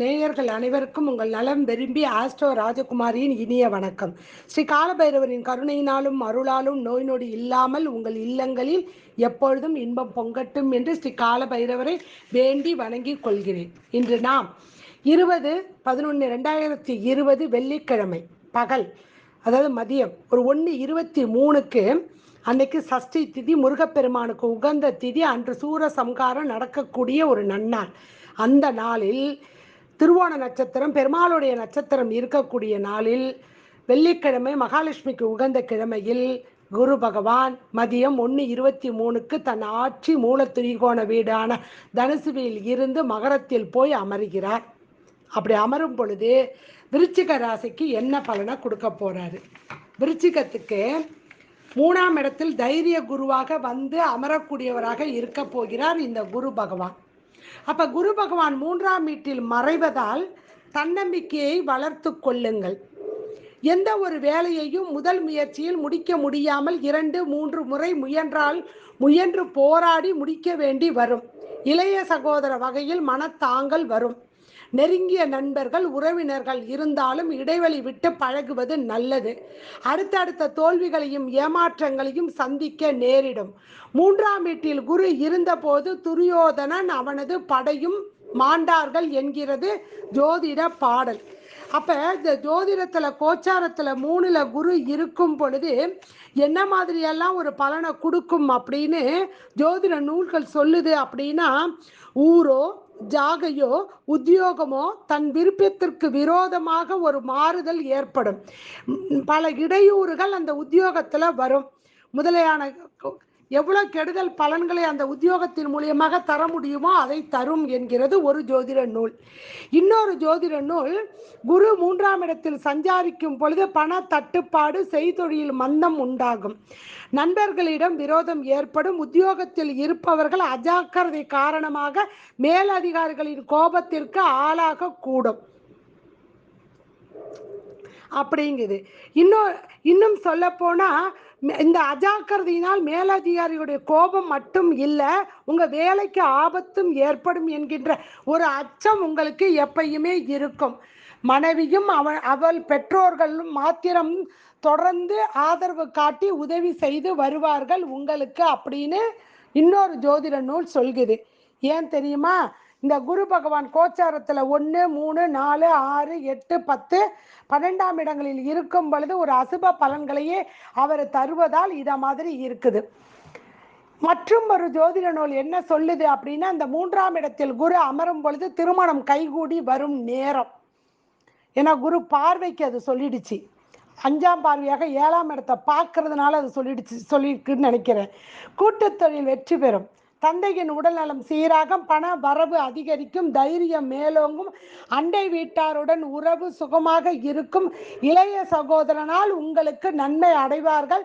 நேயர்கள் அனைவருக்கும் உங்கள் நலம் விரும்பி ஆஸ்ட்ரோ ராஜகுமாரியின் இனிய வணக்கம். ஸ்ரீ காலபைரவரின் கருணையினாலும் அருளாலும் நோய் நொடி இல்லாமல் உங்கள் இல்லங்களில் எப்பொழுதும் இன்பம் பொங்கட்டும் என்று ஸ்ரீ காலபைரவரை வேண்டி வணங்கிக் கொள்கிறேன். இன்று நாம் இருபது பதினொன்று ரெண்டாயிரத்தி இருபது வெள்ளிக்கிழமை பகல் அதாவது மதியம் ஒரு ஒன்று இருபத்தி மூணுக்கு அன்னைக்கு சஷ்டி திதி முருகப்பெருமானுக்கு உகந்த திதி அன்று சூர சம்காரம் நடக்கக்கூடிய ஒரு நன்னாள். அந்த நாளில் திருவோண நட்சத்திரம் பெருமாளுடைய நட்சத்திரம் இருக்கக்கூடிய நாளில் வெள்ளிக்கிழமை மகாலட்சுமிக்கு உகந்த கிழமையில் குரு பகவான் மதியம் ஒன்று இருபத்தி மூணுக்கு தன் ஆட்சி மூல வீடான தனுசுவியில் இருந்து மகரத்தில் போய் அமர்கிறார். அப்படி அமரும் பொழுது விருச்சிக ராசிக்கு என்ன பலனை கொடுக்க போறாரு? விருச்சிகத்துக்கு மூணாம் இடத்தில் தைரிய குருவாக வந்து அமரக்கூடியவராக இருக்க போகிறார் இந்த குரு பகவான். அப்ப குரு பகவான் மூன்றாம் வீட்டில் மறைவதால் தன்னம்பிக்கையை வளர்த்து கொள்ளுங்கள். எந்த ஒரு வேலையையும் முதல் முயற்சியில் முடிக்க முடியாமல் இரண்டு மூன்று முறை முயன்றால் முயன்று போராடி முடிக்க வேண்டி வரும். இளைய சகோதர வகையில் மனத்தாங்கல் வரும். நெருங்கிய நண்பர்கள் உறவினர்கள் இருந்தாலும் இடைவெளி விட்டு பழகுவது நல்லது. அடுத்தடுத்த தோல்விகளையும் ஏமாற்றங்களையும் சந்திக்க நேரிடும். மூன்றாம் வீட்டில் குரு இருந்தபோது துரியோதனன் அவனது படையும் மாண்டார்கள் என்கிறது ஜோதிட பாடல். அப்போ இந்த ஜோதிடத்தில் கோச்சாரத்தில் மூணில் குரு இருக்கும் பொழுது என்ன மாதிரியெல்லாம் ஒரு பலனை கொடுக்கும் அப்படின்னு ஜோதிட நூல்கள் சொல்லுது அப்படின்னா ஊரோ ஜாகையோ உத்தியோகமோ தன் விருப்பத்திற்கு விரோதமாக ஒரு மாறுதல் ஏற்படும். பல இடையூறுகள் அந்த உத்தியோகத்துல வரும். முதலையான எவ்வளவு கெடுதல் பலன்களை அந்த உத்தியோகத்தின் மூலியமாக தர முடியுமோ அதை தரும் என்கிறது ஒரு ஜோதிட நூல். இன்னொரு ஜோதிட நூல் குரு மூன்றாம் இடத்தில் சஞ்சாரிக்கும் பொழுது பண தட்டுப்பாடு செய்தொழில் மந்தம் உண்டாகும். நண்பர்களிடம் விரோதம் ஏற்படும். உத்தியோகத்தில் இருப்பவர்கள் அஜாக்கிரதை காரணமாக மேலதிகாரிகளின் கோபத்திற்கு ஆளாக கூடும் அப்படிங்குது. இன்னும் இன்னும் சொல்ல போனா இந்த அஜாக்கிரதையினால் மேலதிகாரியுடைய கோபம் மட்டும் இல்லை உங்க வேலைக்கு ஆபத்தும் ஏற்படும் என்கின்ற ஒரு அச்சம் உங்களுக்கு எப்பயுமே இருக்கும். மனைவியும் அவள் அவள் பெற்றோர்களும் மாத்திரம் தொடர்ந்து ஆதரவு காட்டி உதவி செய்து வருவார்கள் உங்களுக்கு அப்படின்னு இன்னொரு ஜோதிட நூல் சொல்குது ஏன் தெரியுமா? இந்த குரு பகவான் கோச்சாரத்தில் ஒன்று மூணு நாலு ஆறு எட்டு பத்து பன்னெண்டாம் இடங்களில் இருக்கும் பொழுது ஒரு அசுப பலன்களையே அவர் தருவதால் இதை மாதிரி இருக்குது. மற்றும் ஒரு ஜோதிட நூல் என்ன சொல்லுது அப்படின்னா இந்த மூன்றாம் இடத்தில் குரு அமரும் பொழுது திருமணம் கைகூடி வரும் நேரம். ஏன்னா குரு பார்வைக்கு அது சொல்லிடுச்சு. அஞ்சாம் பார்வையாக ஏழாம் இடத்தை பார்க்கறதுனால அது சொல்லிடுச்சு சொல்லியிருக்குன்னு நினைக்கிறேன். கூட்டத்தொழில் வெற்றி பெறும். தந்தையின் உடல்நலம் சீராக பண வரவு அதிகரிக்கும் தைரியம் மேலோங்கும் அண்டை வீட்டாருடன் உறவு சுகமாக இருக்கும். இளைய சகோதரனால் உங்களுக்கு நன்மை அடைவார்கள்.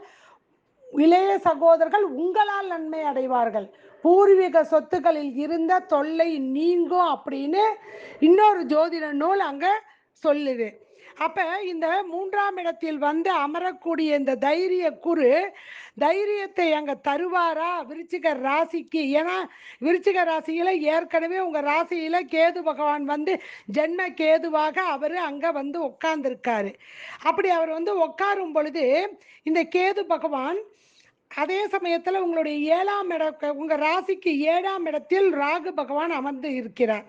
இளைய சகோதரர்கள் உங்களால் நன்மை அடைவார்கள். பூர்வீக சொத்துக்களில் இருந்த தொல்லை நீங்கும் அப்படின்னு இன்னொரு ஜோதிட நூல் அங்க சொல்லுது. அப்ப இந்த மூன்றாம் இடத்தில் வந்து அமரக்கூடிய இந்த தைரிய குரு தைரியத்தை அங்க தருவாரா? விருச்சிக ராசிக்கு. ஏன்னா விருச்சிக ராசியில ஏற்கனவே உங்க ராசியில கேது பகவான் வந்து ஜென்ம கேதுவாக அவர் அங்க வந்து உட்கார்ந்துருக்காரு அப்படி அவர் வந்து உட்காரும் பொழுது இந்த கேது பகவான் அதே சமயத்துல உங்களுடைய ஏழாம் இட உங்க ராசிக்கு ஏழாம் இடத்தில் ராகு பகவான் அமர்ந்து இருக்கிறார்.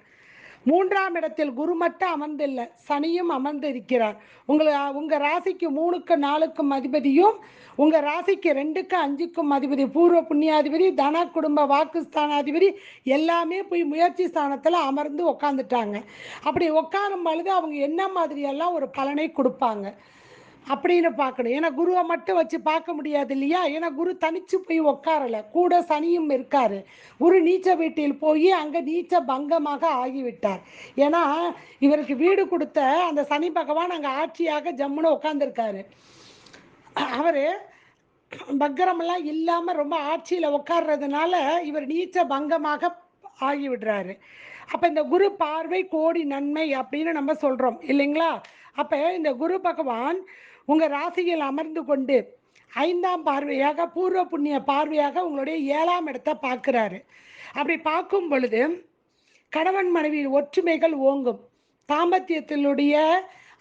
மூன்றாம் இடத்தில் குரு மட்டும் அமர்ந்தில்லை. சனியும் அமர்ந்து இருக்கிறார் உங்களை உங்கள் ராசிக்கு மூணுக்கு நாலுக்கும் அதிபதியும் உங்கள் ராசிக்கு ரெண்டுக்கு அஞ்சுக்கும் அதிபதி பூர்வ புண்ணியாதிபதி தன குடும்ப வாக்குஸ்தானாதிபதி எல்லாமே போய் முயற்சி ஸ்தானத்தில் அமர்ந்து உக்காந்துட்டாங்க. அப்படி உட்காரும் பொழுது அவங்க என்ன மாதிரியெல்லாம் ஒரு பலனை கொடுப்பாங்க? அப்படின்னு பார்க்கணும். ஏன்னா குருவை மட்டும் வச்சு பார்க்க முடியாது இல்லையா? ஏன்னா குரு தனிச்சு போய் உட்காரல. கூட சனியும் இருக்காரு. குரு நீச்ச வீட்டில் போய் அங்க நீச்ச பங்கமாக ஆகிவிட்டார். ஏன்னா இவருக்கு வீடு கொடுத்த அந்த சனி பகவான் அங்க ஆட்சியாக ஜம்முன்னு உட்காந்துருக்காரு அவரு பக்கரமெல்லாம் இல்லாம ரொம்ப ஆட்சியில உட்கார்றதுனால இவர் நீச்ச பங்கமாக ஆகிவிடுறாரு. அப்போ அப்ப இந்த குரு பார்வை கோடி நன்மை அப்படின்னு நம்ம சொல்றோம். இல்லைங்களா? அப்ப இந்த குரு பகவான் உங்கள் ராசியில் அமர்ந்து கொண்டு ஐந்தாம் பார்வையாக பூர்வ புண்ணிய பார்வையாக உங்களுடைய ஏழாம் இடத்தை பார்க்குறாரு. அப்படி பார்க்கும் பொழுது கணவன் மனைவி ஒற்றுமைகள் ஓங்கும். தாம்பத்தியத்தினுடைய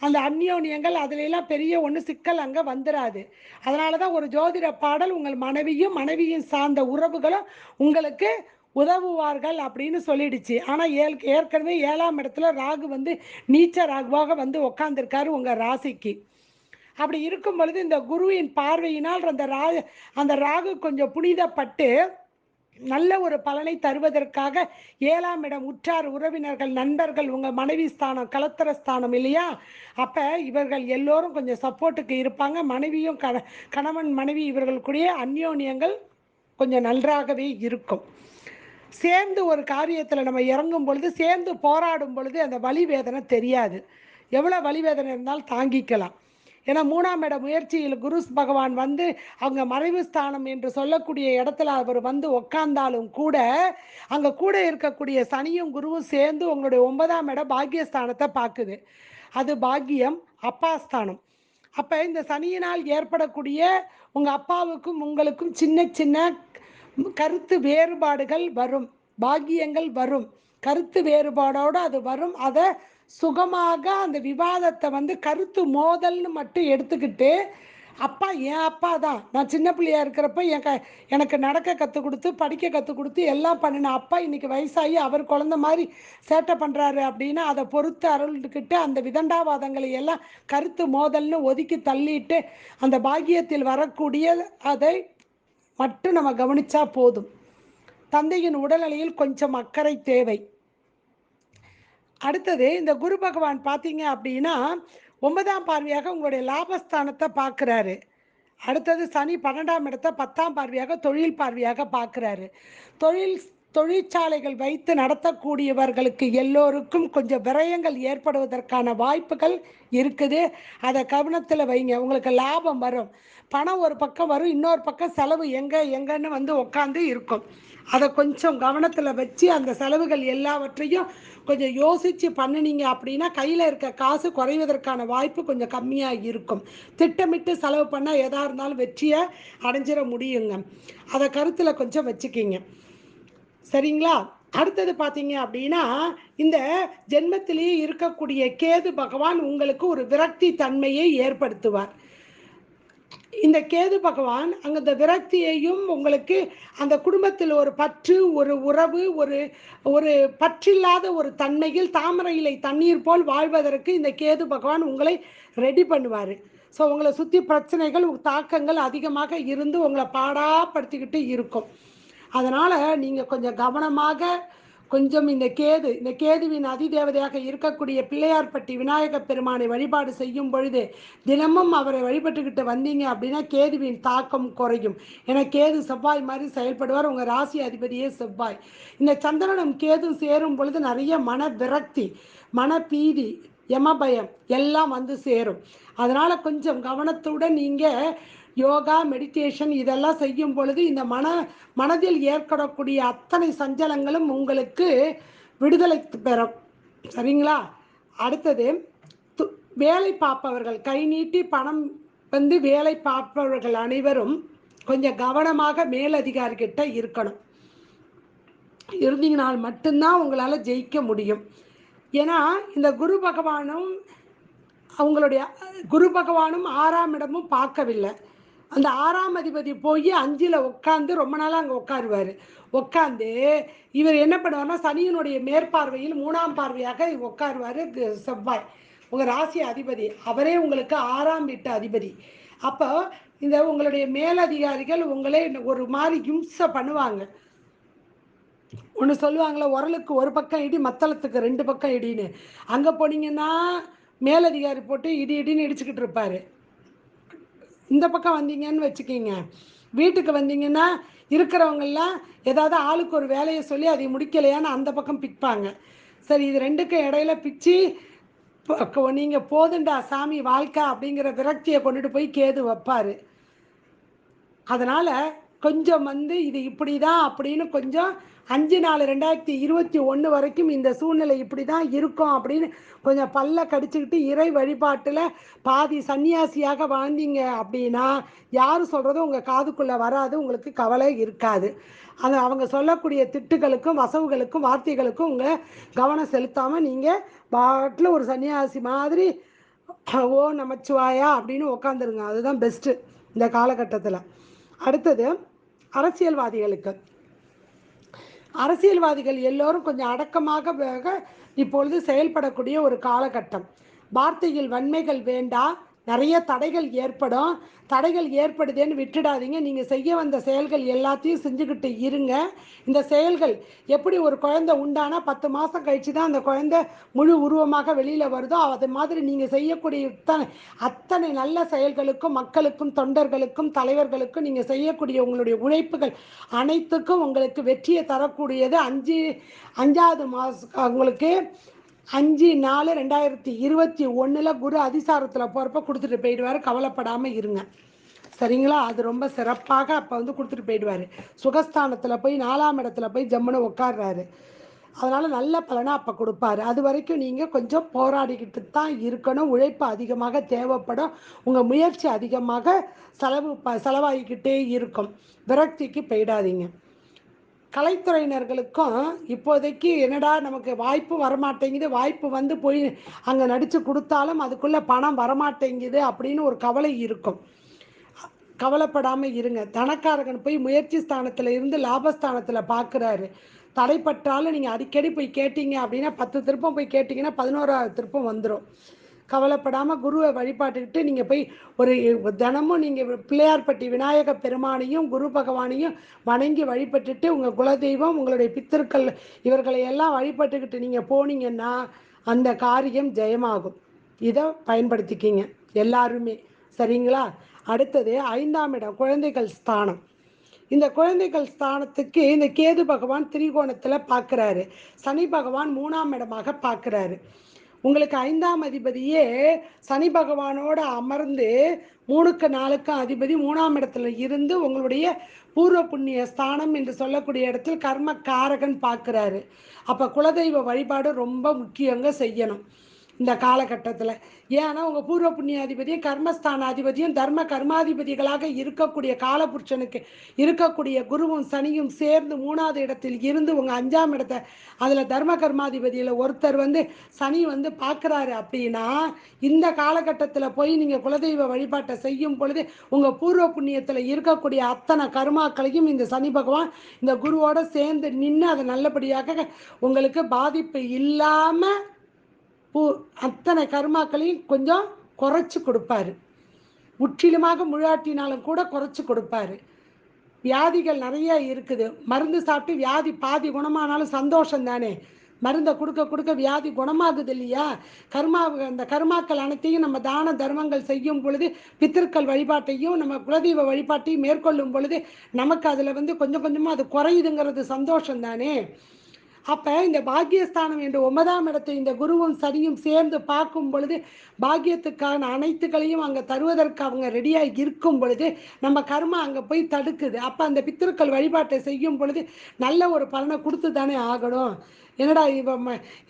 அந்த அந்யோன்யங்கள் அதுலெல்லாம் பெரிய ஒன்று சிக்கல் அங்கே வந்துடாது அதனால தான் ஒரு ஜோதிட பாடல் உங்கள் மனைவியும் மனைவியும் சார்ந்த உறவுகளும் உங்களுக்கு உதவுவார்கள் அப்படின்னு சொல்லிடுச்சு. ஆனால் ஏல் ஏற்கனவே ஏழாம் இடத்துல ராகு வந்து நீச்ச ராகுவாக வந்து உக்காந்துருக்காரு உங்கள் ராசிக்கு. அப்படி இருக்கும் பொழுது இந்த குருவின் பார்வையினால் அந்த ரா அந்த ராகு கொஞ்சம் புனிதப்பட்டு நல்ல ஒரு பலனை தருவதற்காக ஏழாம் இடம் உற்றார் உறவினர்கள் நண்பர்கள் உங்கள் மனைவி ஸ்தானம் கலத்தர ஸ்தானம் இல்லையா? அப்போ இவர்கள் எல்லோரும் கொஞ்சம் சப்போர்ட்டுக்கு இருப்பாங்க. மனைவியும் கண கணவன் மனைவி இவர்களுக்குடைய அந்யோன்யங்கள் கொஞ்சம் நன்றாகவே இருக்கும். சேர்ந்து ஒரு காரியத்தில் நம்ம இறங்கும் பொழுது சேர்ந்து போராடும் பொழுது அந்த வலி வேதனை தெரியாது. எவ்வளோ வலி வேதனை இருந்தாலும் தாங்கிக்கலாம். ஏன்னா மூணாம் இட முயற்சியில் குரு பகவான் வந்து அவங்க மறைவு ஸ்தானம் என்று சொல்லக்கூடிய இடத்துல அவர் வந்து உக்காந்தாலும் கூட அங்கே கூட இருக்கக்கூடிய சனியும் குருவும் சேர்ந்து உங்களுடைய ஒன்பதாம் இட பாக்கியஸ்தானத்தை பார்க்குது. அது பாக்கியம் அப்பா ஸ்தானம் அப்போ இந்த சனியினால் ஏற்படக்கூடிய உங்கள் அப்பாவுக்கும் உங்களுக்கும் சின்ன சின்ன கருத்து வேறுபாடுகள் வரும். பாக்கியங்கள் வரும். கருத்து வேறுபாடோடு அது வரும். அதை சுகமாக அந்த விவாதத்தை வந்து கருத்து மோதல்னு மட்டும் எடுத்துக்கிட்டு அப்பா என் அப்பா தான். நான் சின்ன பிள்ளையா இருக்கிறப்ப என் க எனக்கு நடக்க கற்றுக் கொடுத்து படிக்க கற்றுக் கொடுத்து எல்லாம் பண்ணின அப்பா இன்னைக்கு வயசாகி அவர் குழந்த மாதிரி சேட்டை பண்ணுறாரு அப்படின்னா அதை பொறுத்து அருள்கிட்டு அந்த விதண்டாவாதங்களை எல்லாம் கருத்து மோதல்னு ஒதுக்கி தள்ளிட்டு அந்த பாக்கியத்தில் வரக்கூடிய அதை மட்டும் நம்ம கவனிச்சா போதும். தந்தையின் உடல்நிலையில் கொஞ்சம் அக்கறை தேவை. அடுத்தது இந்த குரு பகவான் பார்த்தீங்க அப்படின்னா ஒன்பதாம் பார்வையாக உங்களுடைய லாபஸ்தானத்தை பார்க்குறாரு. அடுத்தது சனி பன்னெண்டாம் இடத்த பத்தாம் பார்வையாக தொழில் பார்வையாக பார்க்குறாரு. தொழில் தொழிற்சாலைகள் வைத்து நடத்தக்கூடியவர்களுக்கு எல்லோருக்கும் கொஞ்சம் விரயங்கள் ஏற்படுவதற்கான வாய்ப்புகள் இருக்குது. அதை கவனத்தில் வைங்க. உங்களுக்கு லாபம் வரும். பணம் ஒரு பக்கம் வரும். இன்னொரு பக்கம் செலவு எங்கே எங்கன்னு வந்து உட்காந்து இருக்கும். அதை கொஞ்சம் கவனத்தில் வச்சு அந்த செலவுகள் எல்லாவற்றையும் கொஞ்சம் யோசித்து பண்ணினீங்க அப்படின்னா கையில் இருக்க காசு குறைவதற்கான வாய்ப்பு கொஞ்சம் கம்மியாக இருக்கும். திட்டமிட்டு செலவு பண்ணால் எதாக இருந்தாலும் வெற்றியை அடைஞ்சிட முடியுங்க. அதை கருத்தில் கொஞ்சம் வச்சுக்கிங்க. சரிங்களா? அடுத்தது பார்த்தீங்க அப்படின்னா இந்த ஜென்மத்திலேயே இருக்கக்கூடிய கேது பகவான் உங்களுக்கு ஒரு விரக்தி தன்மையை ஏற்படுத்துவார். இந்த கேது பகவான் அங்க இந்த விரக்தியையும் உங்களுக்கு அந்த குடும்பத்தில் ஒரு பற்று ஒரு உறவு ஒரு ஒரு பற்றில்லாத ஒரு தன்மையில் தாமரை இலை தண்ணீர் போல் வாழ்வதற்கு இந்த கேது பகவான் உங்களை ரெடி பண்ணுவார். ஸோ உங்களை சுற்றி பிரச்சனைகள் தாக்கங்கள் அதிகமாக இருந்து உங்களை பாடாப்படுத்திக்கிட்டு இருக்கும். அதனால் நீங்கள் கொஞ்சம் கவனமாக கொஞ்சம் இந்த கேது இந்த கேதுவின் அதிதேவதையாக இருக்கக்கூடிய பிள்ளையார்பட்டி விநாயக பெருமானை வழிபாடு செய்யும் பொழுது தினமும் அவரை வழிபட்டுக்கிட்டு வந்தீங்க அப்படின்னா கேதுவின் தாக்கம் குறையும். ஏன்னா கேது செவ்வாய் மாதிரி செயல்படுவார். உங்கள் ராசி அதிபதியே செவ்வாய். இந்த சந்திரனும் கேதும் சேரும் பொழுது நிறைய மன விரக்தி மன பீதி யமபயம் எல்லாம் வந்து சேரும். அதனால் கொஞ்சம் கவனத்துடன் நீங்கள் யோகா மெடிடேஷன் இதெல்லாம் செய்யும் பொழுது இந்த மன மனதில் ஏற்படக்கூடிய அத்தனை சஞ்சலங்களும் உங்களுக்கு விடுதலை பெறும். சரிங்களா? அடுத்தது வேலை பார்ப்பவர்கள் கை நீட்டி பணம் வந்து வேலை பார்ப்பவர்கள் அனைவரும் கொஞ்சம் கவனமாக மேலதிகாரிகிட்ட இருக்கணும். இருந்தீங்கனால் மட்டும்தான் உங்களால் ஜெயிக்க முடியும். ஏன்னா இந்த குரு பகவானும் அவங்களுடைய குரு பகவானும் ஆறாம் இடமும் பார்க்கவில்லை. அந்த ஆறாம் அதிபதி போய் அஞ்சில் உட்காந்து ரொம்ப நாளாக அங்கே உட்காருவார் உட்காந்து இவர் என்ன பண்ணுவார்னா சனியினுடைய மேற்பார்வையில் மூணாம் பார்வையாக உட்காருவார் செவ்வாய். உங்கள் ராசி அதிபதி. அவரே உங்களுக்கு ஆறாம் வீட்டு அதிபதி. அப்போ இந்த உங்களுடைய மேலதிகாரிகள் உங்களே ஒரு மாதிரி இம்சை பண்ணுவாங்க. ஒன்று சொல்லுவாங்களே உரலுக்கு ஒரு பக்கம் இடி மத்தளத்துக்கு ரெண்டு பக்கம் இடின்னு. அங்கே போனீங்கன்னா மேலதிகாரி போட்டு இடி இடின்னு இடிச்சுக்கிட்டு இருப்பாரு. இந்த பக்கம் வந்தீங்கன்னு வச்சுக்கிங்க. வீட்டுக்கு வந்தீங்கன்னா இருக்கிறவங்கெல்லாம் ஏதாவது ஆளுக்கு ஒரு வேலையை சொல்லி அதை முடிக்கலையான்னு அந்த பக்கம் பிற்பாங்க சரி இது ரெண்டுக்கும் இடையில பிச்சு நீங்கள் போதுண்டா சாமி வாழ்க்கை அப்படிங்கிற விரக்தியை கொண்டுட்டு போய் கேது வைப்பாரு. அதனால் கொஞ்சம் வந்து இது இப்படி தான் அப்படின்னு கொஞ்சம் அஞ்சு நாலு ரெண்டாயிரத்தி இருபத்தி ஒன்று வரைக்கும் இந்த சூழ்நிலை இப்படி தான் இருக்கும் அப்படின்னு கொஞ்சம் பல்ல கடிச்சுக்கிட்டு இறை வழிபாட்டில் பாதி சன்னியாசியாக வாழ்ந்தீங்க அப்படின்னா யார் சொல்கிறதும் உங்கள் காதுக்குள்ளே வராது உங்களுக்கு கவலை இருக்காது. அது அவங்க சொல்லக்கூடிய திட்டுகளுக்கும் வசவுகளுக்கும் வார்த்தைகளுக்கும் உங்கள் கவனம் செலுத்தாமல் நீங்கள் பாட்டில் ஒரு சன்னியாசி மாதிரி ஓ நமச்சிவாயா அப்படின்னு உக்காந்துருங்க. அதுதான் பெஸ்ட்டு இந்த காலகட்டத்தில். அடுத்தது அரசியல்வாதிகளுக்கு. அரசியல்வாதிகள் எல்லோரும் கொஞ்சம் அடக்கமாக இப்பொழுது செயல்படக்கூடிய ஒரு காலகட்டம். வார்த்தையில் வன்மைகள் வேண்டா நிறைய தடைகள் ஏற்படும். தடைகள் ஏற்படுதேன்னு விட்டுடாதீங்க. நீங்கள் செய்ய வந்த செயல்கள் எல்லாத்தையும் செஞ்சுக்கிட்டு இருங்க. இந்த செயல்கள் எப்படி ஒரு குழந்தை உண்டானா பத்து மாதம் கழிச்சு தான் அந்த குழந்தை முழு உருவமாக வெளியில் வருதோ அது மாதிரி நீங்கள் செய்யக்கூடிய இத்தனை அத்தனை நல்ல செயல்களுக்கும் மக்களுக்கும் தொண்டர்களுக்கும் தலைவர்களுக்கும் நீங்கள் செய்யக்கூடிய உங்களுடைய உழைப்புகள் அனைத்துக்கும் உங்களுக்கு வெற்றியை தரக்கூடியது அஞ்சு அஞ்சாவது மாதம் உங்களுக்கு அஞ்சு நாலு ரெண்டாயிரத்தி இருபத்தி ஒன்றில் குரு அதிசாரத்தில் போகிறப்ப கொடுத்துட்டு போயிடுவார். கவலைப்படாமல் இருங்க. சரிங்களா? அது ரொம்ப சிறப்பாக அப்போ வந்து கொடுத்துட்டு போயிடுவார். சுகஸ்தானத்தில் போய் நாலாம் இடத்துல போய் ஜம்முன்னு உட்காடுறாரு அதனால் நல்ல பலனை அப்போ கொடுப்பாரு. அது வரைக்கும் நீங்கள் கொஞ்சம் போராடிக்கிட்டு தான் இருக்கணும். உழைப்பு அதிகமாக தேவைப்படும். உங்கள் முயற்சி அதிகமாக செலவு ப செலவாகிக்கிட்டே இருக்கும். விரக்திக்கு போயிடாதீங்க. கலைத்துறையினர்களுக்கும் இப்போதைக்கு என்னடா நமக்கு வாய்ப்பு வரமாட்டேங்குது வாய்ப்பு வந்து போய் அங்கே நடித்து கொடுத்தாலும் அதுக்குள்ளே பணம் வரமாட்டேங்குது அப்படின்னு ஒரு கவலை இருக்கும். கவலைப்படாமல் இருங்க. தனக்காரகன் போய் முயற்சி ஸ்தானத்தில் இருந்து லாபஸ்தானத்தில் பார்க்குறாரு தடைப்பட்டாலும் நீங்கள் அடிக்கடி போய் கேட்டீங்க அப்படின்னா பத்து திருப்பம் போய் கேட்டிங்கன்னா பதினோராவது திருப்பம் வந்துடும் கவலைப்படாமல் குருவை வழிபாட்டுக்கிட்டு நீங்கள் போய் ஒரு தினமும் நீங்கள் பிள்ளையார்பட்டி விநாயக பெருமானையும் குரு பகவானையும் வணங்கி வழிபட்டுட்டு உங்கள் குலதெய்வம் உங்களுடைய பித்திருக்கள் இவர்களை எல்லாம் வழிபட்டுக்கிட்டு நீங்கள் போனீங்கன்னா அந்த காரியம் ஜெயமாகும். இதை பயன்படுத்திக்கிங்க எல்லாருமே. சரிங்களா? அடுத்தது ஐந்தாம் இடம் குழந்தைகள் ஸ்தானம். இந்த குழந்தைகள் ஸ்தானத்துக்கு இந்த கேது பகவான் திரிகோணத்தில் பார்க்குறாரு சனி பகவான் மூணாம் இடமாக பார்க்குறாரு உங்களுக்கு ஐந்தாம் அதிபதியே சனி பகவானோட அமர்ந்து மூணுக்கு நாலுக்கும் அதிபதி மூணாம் இடத்துல இருந்து உங்களுடைய பூர்வ புண்ணிய ஸ்தானம் என்று சொல்லக்கூடிய இடத்தில் கர்ம காரகன் பார்க்குறாரு. அப்போ குலதெய்வ வழிபாடு ரொம்ப முக்கியங்க செய்யணும். இந்த காலகட்டத்தில். ஏன்னா உங்கள் பூர்வ புண்ணியாதிபதியும் கர்மஸ்தான அதிபதியும் தர்ம கர்மாதிபதிகளாக இருக்கக்கூடிய காலபுருஷனுக்கு இருக்கக்கூடிய குருவும் சனியும் சேர்ந்து மூணாவது இடத்தில் இருந்து உங்கள் அஞ்சாம் இடத்த அதில் தர்ம கர்மாதிபதியில் ஒருத்தர் வந்து சனி வந்து பார்க்குறாரு அப்படின்னா இந்த காலகட்டத்தில் போய் நீங்கள் குலதெய்வ வழிபாட்டை செய்யும் பொழுது உங்கள் பூர்வ புண்ணியத்தில் இருக்கக்கூடிய அத்தனை கர்மாக்களையும் இந்த சனி பகவான் இந்த குருவோட சேர்ந்து நின்று அதை நல்லபடியாக உங்களுக்கு பாதிப்பு இல்லாமல் பூ அத்தனை கர்மாக்களையும் கொஞ்சம் குறைச்சி கொடுப்பாரு. முற்றிலுமாக முழாட்டினாலும் கூட குறைச்சி கொடுப்பாரு. வியாதிகள் நிறைய இருக்குது. மருந்து சாப்பிட்டு வியாதி பாதி குணமானாலும் சந்தோஷம் தானே மருந்தை கொடுக்க கொடுக்க வியாதி குணமாகுது இல்லையா? கர்மா அந்த கர்மாக்கள் அனைத்தையும் நம்ம தான தர்மங்கள் செய்யும் பொழுது பித்திருக்கள் வழிபாட்டையும் நம்ம குலதெய்வ வழிபாட்டையும் மேற்கொள்ளும் பொழுது நமக்கு அதில் வந்து கொஞ்சம் கொஞ்சமாக அது குறையுதுங்கிறது சந்தோஷம் தானே அப்போ இந்த பாக்கியஸ்தானம் என்ற ஒன்பதாம் இடத்தை இந்த குருவும் சனியும் சேர்ந்து பார்க்கும் பொழுது பாக்கியத்துக்கான அனைத்துகளையும் அங்கே தருவதற்கு அவங்க ரெடியாக இருக்கும் பொழுது நம்ம கர்மா அங்கே போய் தடுக்குது. அப்போ அந்த பித்திருக்கள் வழிபாட்டை செய்யும் பொழுது நல்ல ஒரு பலனை கொடுத்து தானே ஆகணும். என்னடா இவ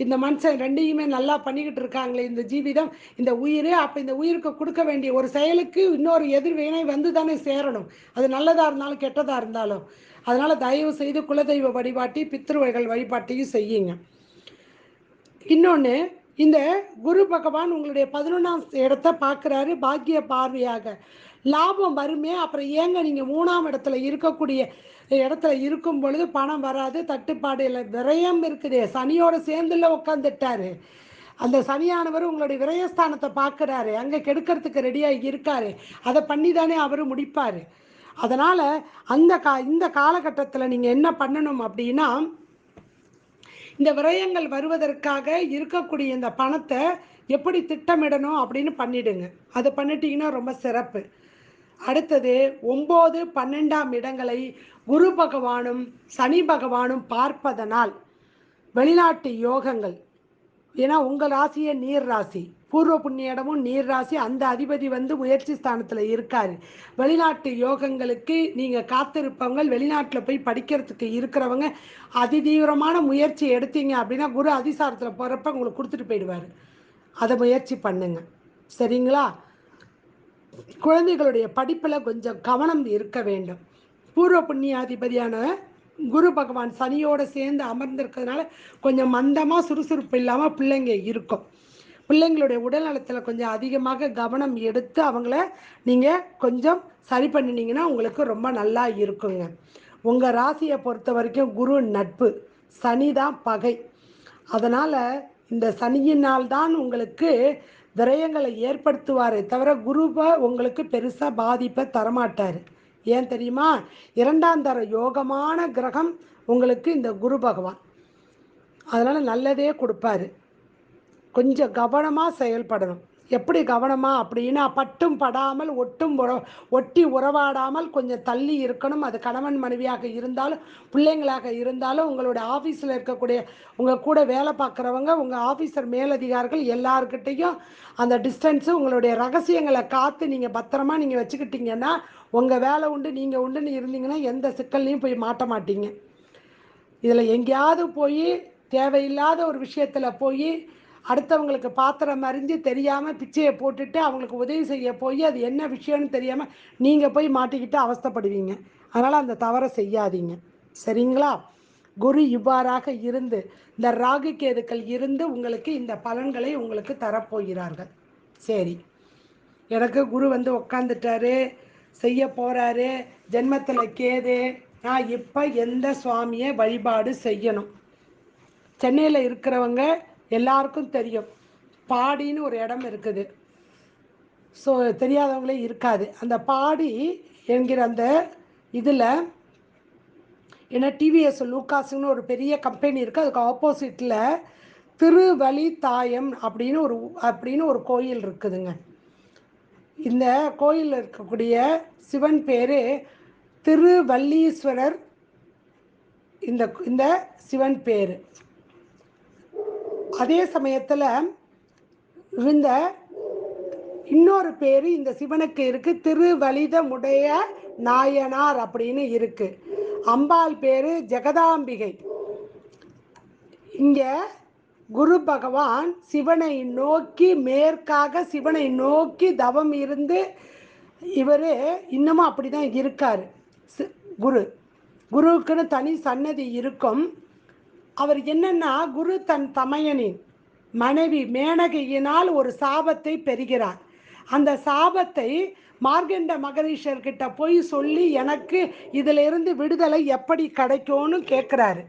இந்த மனுஷன் ரெண்டையுமே நல்லா பண்ணிக்கிட்டு இருக்காங்களே இந்த ஜீவிதம் இந்த உயிர் அப்போ இந்த உயிருக்கு கொடுக்க வேண்டிய ஒரு செயலுக்கு இன்னொரு எதிர்வினை வந்து தானே சேரணும். அது நல்லதாக இருந்தாலும் கெட்டதாக இருந்தாலும். அதனால் தயவு செய்து குலதெய்வ வழிபாட்டி பித்ருவைகள் வழிபாட்டையும் செய்யுங்க. இன்னொன்று இந்த குரு பகவான் உங்களுடைய பதினொன்றாம் இடத்த பார்க்குறாரு பாக்கிய பார்வையாக. லாபம் வருமே அப்புறம் ஏங்க நீங்கள் மூணாம் இடத்துல இருக்கக்கூடிய இடத்துல இருக்கும் பொழுது பணம் வராது தட்டுப்பாடு இல்லை. விரயம் இருக்குது. சனியோட சேர்ந்துல உட்காந்துட்டாரு அந்த சனியானவர் உங்களுடைய விரயஸ்தானத்தை பார்க்குறாரு. அங்கே கெடுக்கிறதுக்கு ரெடியாக இருக்காரு. அதை பண்ணி தானே அவர் முடிப்பார். அதனால் அந்த கா இந்த காலகட்டத்தில் நீங்கள் என்ன பண்ணணும் அப்படின்னா இந்த விரயங்கள் வருவதற்காக இருக்கக்கூடிய இந்த பணத்தை எப்படி திட்டமிடணும் அப்படின்னு பண்ணிடுங்க. அதை பண்ணிட்டீங்கன்னா ரொம்ப சிறப்பு. அடுத்தது ஒம்பது பன்னெண்டாம் இடங்களை குரு பகவானும் சனி பகவானும் பார்ப்பதனால் வெளிநாட்டு யோகங்கள். ஏன்னா உங்கள் ராசியே நீர் ராசி. பூர்வ புண்ணிய இடமும் நீர் ராசி. அந்த அதிபதி வந்து முயற்சி ஸ்தானத்தில் இருக்கார். வெளிநாட்டு யோகங்களுக்கு நீங்கள் காத்திருப்பவங்க வெளிநாட்டில் போய் படிக்கிறதுக்கு இருக்கிறவங்க அதிதீவிரமான முயற்சி எடுத்தீங்க அப்படின்னா குரு அதிசாரத்தில் போகிறப்ப உங்களுக்கு கொடுத்துட்டு போயிடுவார். அதை முயற்சி பண்ணுங்க. சரிங்களா? குழந்தைகளுடைய படிப்பில் கொஞ்சம் கவனம் இருக்க வேண்டும். பூர்வ புண்ணியாதிபதியான குரு பகவான் சனியோடு சேர்ந்து அமர்ந்திருக்கிறதுனால கொஞ்சம் மந்தமாக சுறுசுறுப்பு இல்லாமல் பிள்ளைங்க இருக்கும். பிள்ளைங்களுடைய உடல் நலத்தில் கொஞ்சம் அதிகமாக கவனம் எடுத்து அவங்கள நீங்கள் கொஞ்சம் சரி பண்ணினீங்கன்னா உங்களுக்கு ரொம்ப நல்லா இருக்குங்க. உங்கள் ராசியை பொறுத்த வரைக்கும் குரு நட்பு சனி தான் பகை. அதனால் இந்த சனியினால் தான் உங்களுக்கு விரயங்களை ஏற்படுத்துவாரே தவிர குருவை உங்களுக்கு பெருசாக பாதிப்பை தரமாட்டார். ஏன் தெரியுமா? இரண்டாம் தர யோகமான கிரகம் உங்களுக்கு இந்த குரு பகவான். அதனால் நல்லதே கொடுப்பாரு. கொஞ்சம் கவனமாக செயல்படணும். எப்படி கவனமாக அப்படின்னா பட்டும் படாமல் ஒட்டும் உற ஒட்டி உறவாடாமல் கொஞ்சம் தள்ளி இருக்கணும். அது கணவன் மனைவியாக இருந்தாலும் பிள்ளைங்களாக இருந்தாலும் உங்களுடைய ஆஃபீஸில் இருக்கக்கூடிய உங்கள் கூட வேலை பார்க்குறவங்க உங்கள் ஆஃபீஸர் மேலதிகாரிகள் எல்லாருக்கிட்டேயும் அந்த டிஸ்டன்ஸு உங்களுடைய ரகசியங்களை காத்து நீங்கள் பத்திரமா நீங்கள் வச்சுக்கிட்டீங்கன்னா உங்கள் வேலை உண்டு நீங்கள் உண்டுன்னு இருந்தீங்கன்னா எந்த சிக்கல்லையும் போய் மாட்ட மாட்டீங்க. இதில் எங்கேயாவது போய் தேவையில்லாத ஒரு விஷயத்தில் போய் அடுத்தவங்களுக்கு பாத்திரம் அறிஞ்சு தெரியாமல் பிச்சையை போட்டுட்டு அவங்களுக்கு உதவி செய்ய போய் அது என்ன விஷயம்னு தெரியாமல் நீங்கள் போய் மாட்டிக்கிட்டு அவஸ்தைப்படுவீங்க. அதனால் அந்த தவறை செய்யாதீங்க. சரிங்களா? குரு இவ்வாறாக இருந்து இந்த ராகு கேதுக்கள் இருந்து உங்களுக்கு இந்த பலன்களை உங்களுக்கு தரப்போகிறார்கள். சரி. எனக்கு குரு வந்து உக்காந்துட்டாரு செய்ய போகிறாரு ஜென்மத்தில் கேது நான் இப்போ எந்த சுவாமியை வழிபாடு செய்யணும்? சென்னையில் இருக்கிறவங்க எல்லாருக்கும் தெரியும். பாடின்னு ஒரு இடம் இருக்குது. ஸோ தெரியாதவங்களே இருக்காது. அந்த பாடி என்கிற அந்த இதில் ஏன்னா டிவிஎஸ் லூக்காஸுன்னு ஒரு பெரிய கம்பெனி இருக்குது அதுக்கு ஆப்போசிட்டில் திருவலி தாயம் அப்படின்னு ஒரு அப்படின்னு ஒரு கோயில் இருக்குதுங்க. இந்த கோயிலில் இருக்கக்கூடிய சிவன் பேர் திருவல்லீஸ்வரர் இந்த இந்த சிவன் பேர். அதே சமயத்தில் இருந்த இன்னொரு பேர் இந்த சிவனுக்கு இருக்கு. திருவலிதமுடைய நாயனார் அப்படின்னு இருக்கு. அம்பாள் பேரு ஜெகதாம்பிகை. இங்க குரு பகவான் சிவனை நோக்கி மேற்காக சிவனை நோக்கி தவம் இருந்து இவர் இன்னமும் அப்படிதான் இருக்காரு. சி- குரு. குருவுக்குன்னு தனி சன்னதி இருக்கும். அவர் என்னன்னா குரு தன் தமையனின் மனைவி மேனகையினால் ஒரு சாபத்தை பெறுகிறார். அந்த சாபத்தை மார்கண்ட மகரீஷர்கிட்ட போய் சொல்லி எனக்கு இதிலிருந்து விடுதலை எப்படி கிடைக்கும்னு கேட்குறாரு.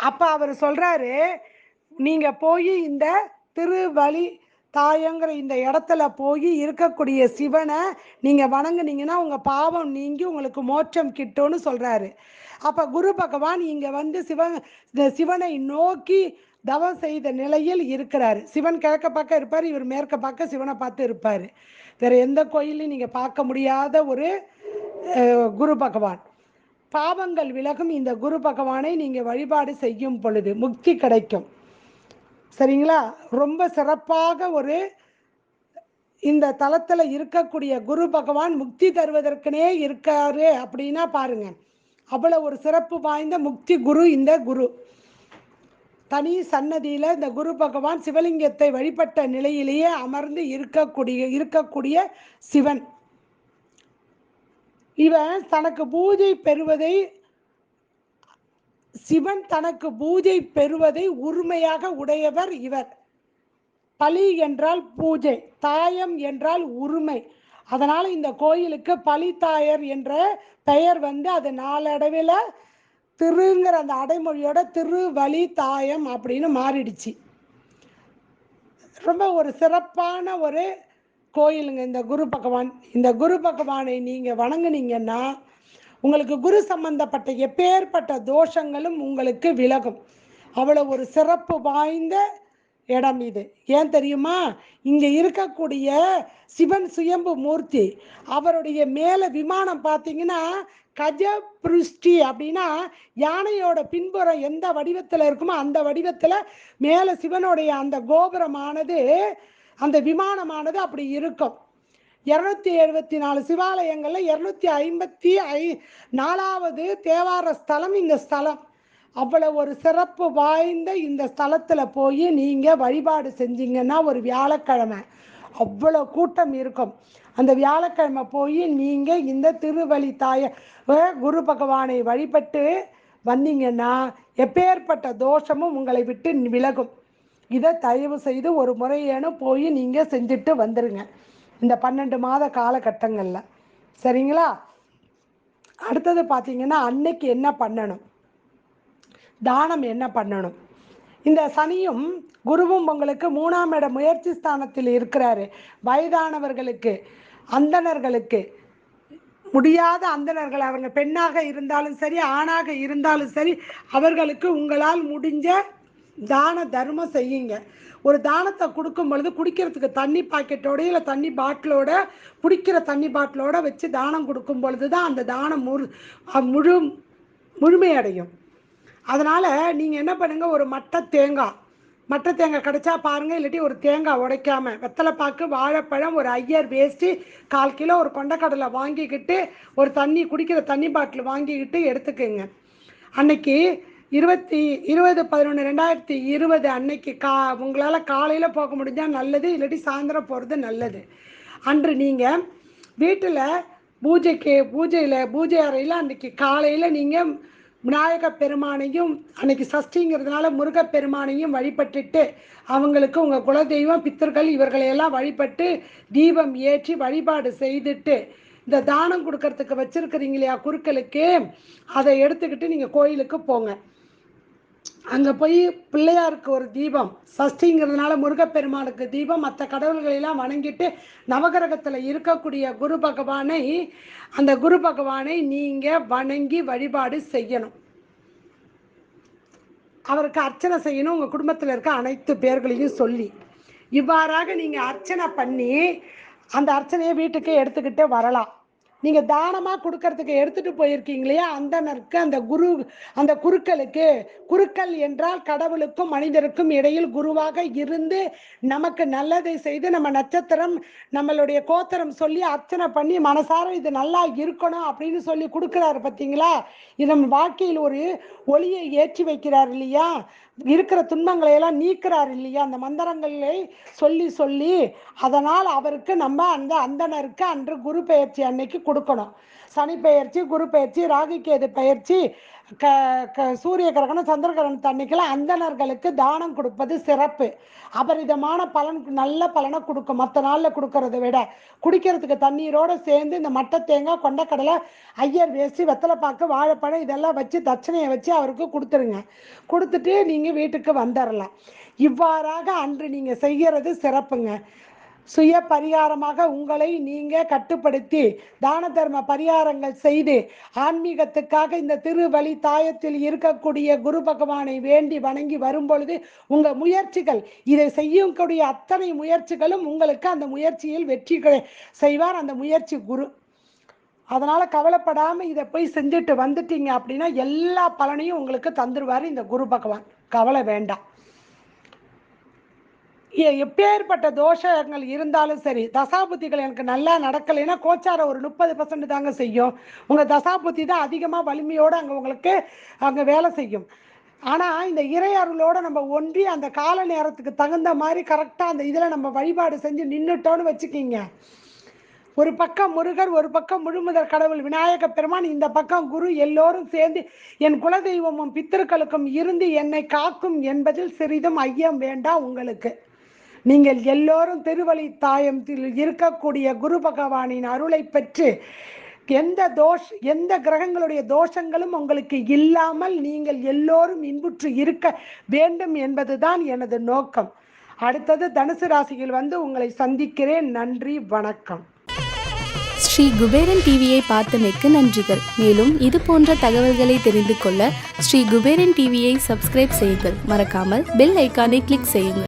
அப்போ அவர் சொல்கிறாரு நீங்கள் போய் இந்த திருவழி தாயங்கிற இந்த இடத்துல போய் இருக்கக்கூடிய சிவனை நீங்கள் வணங்குனீங்கன்னா உங்கள் பாவம் நீங்கி உங்களுக்கு மோட்சம் கிட்டும்னு சொல்கிறாரு அப்போ குரு பகவான் இங்கே வந்து சிவன் இந்த சிவனை நோக்கி தவம் செய்த நிலையில் இருக்கிறார். சிவன் கிழக்க பக்கம் இருப்பார் இவர் மேற்க பார்க்க சிவனை பார்த்து இருப்பார். வேறு எந்த கோயிலையும் நீங்கள் பார்க்க முடியாத ஒரு குரு பகவான். பாவங்கள் விலகும் இந்த குரு பகவானை நீங்கள் வழிபாடு செய்யும் பொழுது முக்தி கிடைக்கும். சரிங்களா? ரொம்ப சிறப்பாக ஒரு இந்த தலத்தில் இருக்கக்கூடிய குரு பகவான் முக்தி தருவதற்குனே இருக்காரு அப்படின்னா பாருங்கள் அவ்வளோ ஒரு சிறப்பு வாய்ந்த முக்தி குரு இந்த குரு. தனி சன்னதியில் இந்த குரு பகவான் சிவலிங்கத்தை வழிபட்ட நிலையிலேயே அமர்ந்து இருக்கக்கூடிய இருக்கக்கூடிய சிவன். இவன் தனக்கு பூஜை பெறுவதை சிவன் தனக்கு பூஜை பெறுவதை உரிமையாக உடையவர் இவர். பலி என்றால் பூஜை தாயம் என்றால் உரிமை அதனால் இந்த கோயிலுக்கு பலித்தாயர் என்ற பெயர் வந்து அது நாளடைவில் திருங்கிற அந்த அடைமொழியோட திருவழி தாயம் அப்படின்னு மாறிடுச்சு. ரொம்ப ஒரு சிறப்பான ஒரு கோயிலுங்க இந்த குரு பகவான். இந்த குரு பகவானை நீங்கள் வணங்குனீங்கன்னா உங்களுக்கு குரு சம்பந்தப்பட்ட எப்பேற்பட்ட தோஷங்களும் உங்களுக்கு விலகும். அவ்வளோ ஒரு சிறப்பு வாய்ந்த இடம் இது. ஏன் தெரியுமா? இங்கே இருக்கக்கூடிய சிவன் சுயம்பு மூர்த்தி அவருடைய மேலே விமானம் பார்த்தீங்கன்னா கஜ புருஷ்டி அப்படின்னா யானையோட பின்புறம் எந்த வடிவத்தில் இருக்குமோ அந்த வடிவத்தில் மேலே சிவனுடைய அந்த கோபுரமானது அந்த விமானமானது அப்படி இருக்கும். இரநூத்தி எழுபத்தி நாலு சிவாலயங்களில் இரநூத்தி ஐம்பத்தி ஐ நாலாவது தேவார ஸ்தலம் இந்த ஸ்தலம். அவ்வளோ ஒரு சிறப்பு வாய்ந்த இந்த ஸ்தலத்தில் போய் நீங்கள் வழிபாடு செஞ்சீங்கன்னா ஒரு வியாழக்கிழமை அவ்வளோ கூட்டம் இருக்கும். அந்த வியாழக்கிழமை போய் நீங்கள் இந்த திருவழி தாய குரு பகவானை வழிபட்டு வந்தீங்கன்னா எப்பேற்பட்ட தோஷமும் உங்களை விட்டு விலகும். இதை தயவு செய்து ஒரு முறையேனும் போய் நீங்கள் செஞ்சுட்டு வந்துடுங்க இந்த பன்னெண்டு மாத காலகட்டங்களில். சரிங்களா? அடுத்தது பார்த்தீங்கன்னா அன்னைக்கு என்ன பண்ணணும்? தானம் என்ன பண்ணணும்? இந்த சனியும் குருவும் உங்களுக்கு மூணாம் இட முயற்சி ஸ்தானத்தில் இருக்கிறாரு. வயதானவர்களுக்கு அந்தணர்களுக்கு. முடியாத அந்தணர்கள் அவங்க பெண்ணாக இருந்தாலும் சரி ஆணாக இருந்தாலும் சரி அவர்களுக்கு உங்களால் முடிஞ்ச தான தர்மம் செய்யுங்க. ஒரு தானத்தை கொடுக்கும் பொழுது குடிக்கிறதுக்கு தண்ணி பாக்கெட்டோட இல்லை தண்ணி பாட்டிலோட குடிக்கிற தண்ணி பாட்டிலோட வச்சு தானம் கொடுக்கும் பொழுது தான் அந்த தானம் முழு முழு முழுமையடையும். அதனால் நீங்கள் என்ன பண்ணுங்கள் ஒரு மட்டை தேங்காய் மட்டை தேங்காய் கிடைச்சா பாருங்கள் இல்லாட்டி ஒரு தேங்காய் உடைக்காம. வெத்தலைப்பாக்கு வாழைப்பழம் ஒரு ஐயர் வேஸ்ட்டு கால் கிலோ ஒரு கொண்டக்கடலை வாங்கிக்கிட்டு ஒரு தண்ணி குடிக்கிற தண்ணி பாட்டில் வாங்கிக்கிட்டு எடுத்துக்கோங்க. அன்னைக்கு இருபத்தி இருபது பதினொன்று ரெண்டாயிரத்தி இருபது அன்னைக்கு கா உங்களால் காலையில் போக முடிஞ்சால் நல்லது இல்லாட்டி சாயந்தரம் போகிறது நல்லது. அன்று நீங்கள் வீட்டில் பூஜைக்கு பூஜையில் பூஜை அறையில் அன்றைக்கி காலையில் நீங்கள் விநாயக பெருமானையும் அன்னைக்கு சஷ்டிங்கிறதுனால முருகப் பெருமானையும் வழிபட்டுட்டு அவங்களுக்கு உங்கள் குலதெய்வம் பித்தர்கள் இவர்களையெல்லாம் வழிபட்டு தீபம் ஏற்றி வழிபாடு செய்துட்டு இந்த தானம் கொடுக்கறதுக்கு வச்சிருக்கிறீங்க இல்லையா குருக்களுக்கு அதை எடுத்துக்கிட்டு நீங்கள் கோயிலுக்கு போங்க. அங்கே போய் பிள்ளையாருக்கு ஒரு தீபம். சஷ்டிங்கிறதுனால முருகப்பெருமானுக்கு தீபம். மற்ற கடவுள்களெல்லாம் வணங்கிட்டு நவகிரகத்தில் இருக்கக்கூடிய குரு பகவானை அந்த குரு பகவானை நீங்கள் வணங்கி வழிபாடு செய்யணும். அவருக்கு அர்ச்சனை செய்யணும். உங்கள் குடும்பத்தில் இருக்க அனைத்து பேர்களையும் சொல்லி. இவ்வாறாக நீங்கள் அர்ச்சனை பண்ணி அந்த அர்ச்சனையை வீட்டுக்கு எடுத்துக்கிட்டே வரலாம். நீங்கள் தானமா கொடுக்கறதுக்கு எடுத்துட்டு போயிருக்கீங்க இல்லையா அந்தனருக்கு அந்த குரு அந்த குருக்களுக்கு. குருக்கள் என்றால் கடவுளுக்கும் மனிதருக்கும் இடையில் குருவாக இருந்து நமக்கு நல்லதை செய்து நம்ம நட்சத்திரம் நம்மளுடைய கோத்திரம் சொல்லி அர்ச்சனை பண்ணி மனசார இது நல்லா இருக்கணும் அப்படின்னு சொல்லி கொடுக்குறாரு பார்த்தீங்களா இது நம்ம வாழ்க்கையில் ஒரு ஒளியை ஏற்றி வைக்கிறார் இல்லையா? இருக்கிற துன்பங்களை எல்லாம் நீக்கிறார் இல்லையா? அந்த மந்திரங்களை சொல்லி சொல்லி அதனால் அவருக்கு நம்ம அந்த அந்தணருக்கு அன்று குரு பெயர்ச்சி அன்னைக்கு கொடுக்கணும். சனி பெயர்ச்சி குரு பெயர்ச்சி ராகுகேது பெயர்ச்சி க க சூரிய கிரகணம் சந்திர கிரகணம் அன்னைக்கெல்லாம் அந்தணர்களுக்கு தானம் கொடுப்பது சிறப்பு. அபரிதமான பலன் நல்ல பலனை கொடுக்கும். மற்ற நாளில் கொடுக்கறத விட குடிக்கிறதுக்கு தண்ணீரோடு சேர்ந்து இந்த மட்டை தேங்காய் கொண்டக்கடலை ஐயர் வேஸ்ட்டு வெத்தலைப்பாக்கு வாழைப்பழம் இதெல்லாம் வச்சு தட்சணையை வச்சு அவருக்கு கொடுத்துருங்க. கொடுத்துட்டு நீங்கள் வீட்டுக்கு வந்துடலாம் இவ்வாறாக அன்று நீங்கள் செய்கிறது சிறப்புங்க. சுய பரிகாரமாக உங்களை நீங்க கட்டுப்படுத்தி தான தர்ம பரிகாரங்கள் செய்து ஆன்மீகத்துக்காக இந்த திருவழி தாயத்தில் இருக்கக்கூடிய குரு பகவானை வேண்டி வணங்கி வரும் பொழுது உங்க முயற்சிகள் இதை செய்யக்கூடிய அத்தனை முயற்சிகளும் உங்களுக்கு அந்த முயற்சியில் வெற்றி செய்வார். அந்த முயற்சி குரு. அதனால கவலைப்படாம இதை போய் செஞ்சுட்டு வந்துட்டீங்க அப்படின்னா எல்லா பலனையும் உங்களுக்கு தந்துருவாரு இந்த குரு பகவான். கவலை வேண்டாம். எப்பேற்பட்ட தோஷங்கள் இருந்தாலும் சரி தசாபுத்திகள் எனக்கு நல்லா நடக்கலைன்னா கோச்சார ஒரு முப்பது பர்சன்ட் தாங்க செய்யும். உங்கள் தசாபுத்தி தான் அதிகமாக வலிமையோடு அங்கே உங்களுக்கு அங்கே வேலை செய்யும். ஆனால் இந்த இறை அருளோட நம்ம ஒன்றி அந்த கால நேரத்துக்கு தகுந்த மாதிரி கரெக்டாக அந்த இதில் நம்ம வழிபாடு செஞ்சு நின்றுட்டோன்னு வச்சுக்கிங்க. ஒரு பக்கம் முருகர் ஒரு பக்கம் முழுமுதற் கடவுள் விநாயக பெருமான் இந்த பக்கம் குரு எல்லோரும் சேர்ந்து என் குலதெய்வமும் பித்திருக்களுக்கும் இருந்து என்னை காக்கும் என்பதில் சிறிதும் ஐயம் வேண்டாம் உங்களுக்கு. நீங்கள் எல்லோரும் திருவழி தாயத்தில் இருக்கக்கூடிய குரு பகவானின் அருளை பெற்று எந்த தோஷ் எந்த கிரகங்களுடைய தோஷங்களும் உங்களுக்கு இல்லாமல் நீங்கள் எல்லோரும் இன்புற்று இருக்க வேண்டும் என்பதுதான் எனது நோக்கம். அடுத்தது தனுசு ராசியில் வந்து உங்களை சந்திக்கிறேன். நன்றி வணக்கம். ஸ்ரீ குபேரன் டிவியை பார்த்தமைக்கு நன்றிகள். மேலும் இது போன்ற தகவல்களை தெரிந்து கொள்ள ஸ்ரீ குபேரன் டிவியை சப்ஸ்கிரைப் செய்யுங்கள். மறக்காமல் பெல் ஐக்கானை கிளிக் செய்யுங்கள்.